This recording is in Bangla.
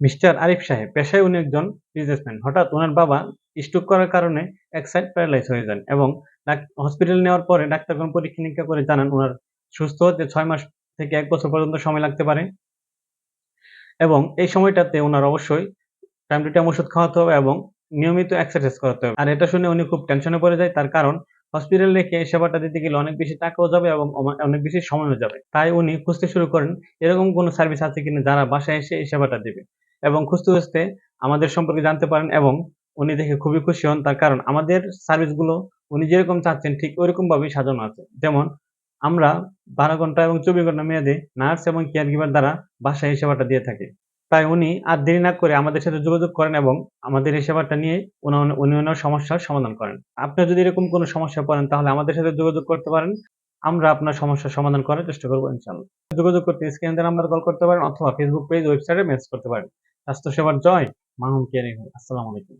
মিস্টার আরিফ সাহেব, পেশায় উনি একজন বিজনেসম্যান হঠাৎ ওনার বাবা স্ট্রোক করার কারণে এক সাইড প্যারালাইজ হয়ে যান এবং হসপিটাল নেওয়ার পরে ডাক্তারগণ পরীক্ষা নিরীক্ষা করে জানান ওনার সুস্থ হতে ছয় মাস থেকে এক বছর পর্যন্ত সময় লাগতে পারে। এবং এই সময়টাতে ওনার অবশ্যই টাইম টু টাইম ওষুধ খাওয়াতে হবে এবং নিয়মিত এক্সারসাইজ করাতে হবে। আর এটা শুনে উনি খুব টেনশনে পড়ে যায়। তার কারণ হসপিটাল রেখে সেবাটা দিতে গেলে অনেক বেশি টাকাও যাবে এবং অনেক বেশি সময়ও যাবে। তাই উনি খুঁজতে শুরু করেন, এরকম কোনো সার্ভিস আছে কিনা যারা বাসায় এসে এই সেবাটা দেবে। এবং খুঁজতে খুঁজতে আমাদের সম্পর্কে জানতে পারেন এবং উনি দেখে খুবই খুশি হন। তার কারণ আমাদের সার্ভিসগুলো উনি যেরকম চাচ্ছেন, ঠিক ওইরকম ভাবেই সাজানো আছে। যেমন আমরা বারো ঘণ্টা এবং চব্বিশ ঘণ্টা মেয়াদে নার্স এবং কেয়ার গিভার দ্বারা বাসায় এই সেবাটা দিয়ে থাকি। তাই উনি আর দেরি না করে আমাদের সাথে যোগাযোগ করেন এবং আমাদের এই সেবাটা নিয়ে উনি- উনি ওনার সমস্যার সমাধান করেন। আপনি যদি এরকম কোনো সমস্যা পড়েন, তাহলে আমাদের সাথে যোগাযোগ করতে পারেন। আমরা আপনার সমস্যার সমাধান করার চেষ্টা করব ইনশাল্লাহ যোগাযোগ করতে স্ক্রিনে নাম্বার কল করতে পারেন অথবা ফেসবুক পেজ ওয়েবসাইটে মেসেজ করতে পারেন। স্বাস্থ্য সেবার জয় মাহুম কেয়ারিং আসসালামু আলাইকুম।